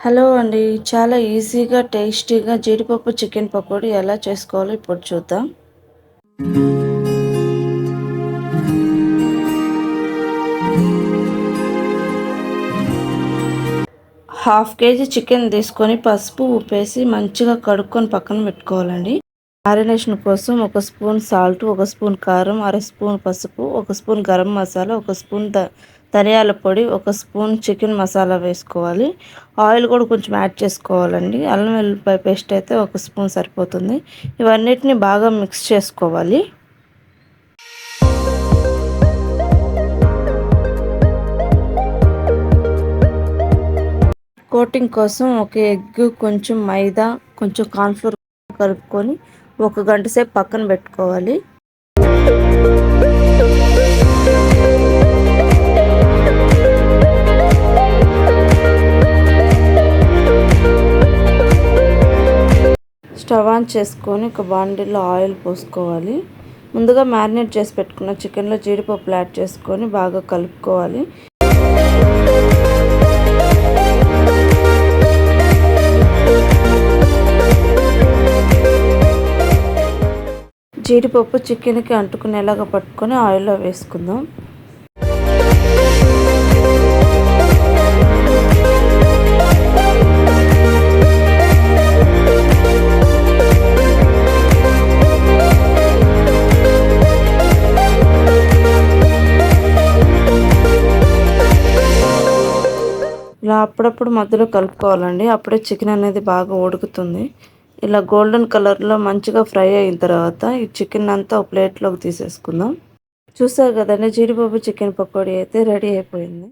Hello అండి. చాలా ఈజీగా టేస్టీగా జీడిపప్పు చికెన్ పకోడీ ఎలా చేసుకోవాలో ఇప్పుడు చూద్దాం. హాఫ్ కేజీ చికెన్ తీసుకొని పసుపు ఉప్పేసి మంచిగా కడుక్కొని పక్కన పెట్టుకోవాలండి. మ్యారినేషన్ కోసం ఒక స్పూన్ సాల్ట్ ఒక స్పూన్ కారం అర స్పూన్ పసుపు ఒక స్పూన్ గరం మసాలా ఒక స్పూన్ ధనియాల పొడి ఒక స్పూన్ చికెన్ మసాలా వేసుకోవాలి. ఆయిల్ కూడా కొంచెం యాడ్ చేసుకోవాలండి. అల్లం వెల్లిపాయ పేస్ట్ అయితే ఒక స్పూన్ సరిపోతుంది. ఇవన్నిటిని బాగా మిక్స్ చేసుకోవాలి. కోటింగ్ కోసం ఒక ఎగ్ కొంచెం మైదా కొంచెం కార్న్ఫ్లోర్ కలుపుకొని ఒక గంట సేపు పక్కన పెట్టుకోవాలి. స్టవ్ ఆన్ చేసుకొని ఒక బాండిలో ఆయిల్ పోసుకోవాలి. ముందుగా మ్యారినేట్ చేసి పెట్టుకున్న చికెన్లో జీడిపప్పులు యాడ్ చేసుకొని బాగా కలుపుకోవాలి. జీడిపప్పు చికెన్కి అంటుకునేలాగా పట్టుకొని ఆయిల్లో వేసుకుందాం. ఇలా అప్పుడప్పుడు మధ్యలో కలుపుకోవాలండి. అప్పుడే చికెన్ అనేది బాగా ఉడుకుతుంది. ఇలా గోల్డెన్ కలర్లో మంచిగా ఫ్రై అయిన తర్వాత ఈ చికెన్ అంతా ఒక ప్లేట్లోకి తీసేసుకుందాం. చూసారు కదండి జీడిపప్పు చికెన్ పకోడీ అయితే రెడీ అయిపోయింది.